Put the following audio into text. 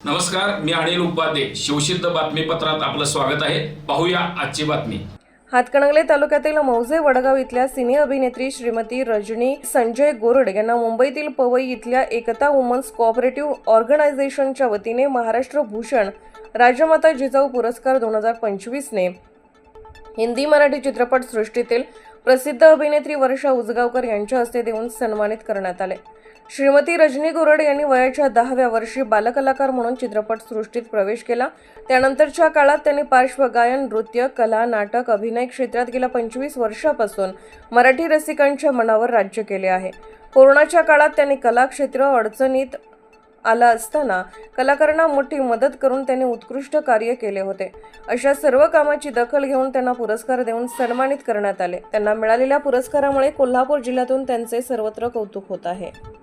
नमस्कार मी अनिल उपाध्ये. शिवसिद्ध बातमीपत्रात आपलं स्वागत आहे. पाहूया आजची बातमी. हातकणंगले तालुक्यातील मौजे वडगाव इथल्या सिने अभिनेत्री श्रीमती रजनी संजय गोरड यांना मुंबईतील पवई इथल्या एकता वुमन्स कोऑपरेटिव्ह ऑर्गनायझेशनच्या वतीने महाराष्ट्र भूषण राजमाता जिजाऊ पुरस्कार दोन हजार पंचवीसने. हिंदी मराठी चित्रपट सृष्टीतील प्रसिद्ध अभिनेत्री वर्षा उजगावकर यांच्या हस्ते देऊन सन्मानित करण्यात आले. श्रीमती रजनी गोरड यांनी वयाच्या दहाव्या वर्षी बालकलाकार म्हणून चित्रपट सृष्टीत प्रवेश केला. त्यानंतरच्या काळात त्यांनी पार्श्वगायन नृत्य कला नाटक अभिनय क्षेत्रात गेल्या पंचवीस वर्षापासून मराठी रसिकांच्या मनावर राज्य केले आहे. कोरोनाच्या काळात त्यांनी कलाक्षेत्र अडचणीत आला असताना कलाकारांना मोठी मदत करून त्यांनी उत्कृष्ट कार्य केले होते. अशा सर्व कामाची दखल घेऊन त्यांना पुरस्कार देऊन सन्मानित करण्यात आले. त्यांना मिळालेल्या पुरस्कारामुळे कोल्हापूर जिल्ह्यातून त्यांचे सर्वत्र कौतुक होत आहे.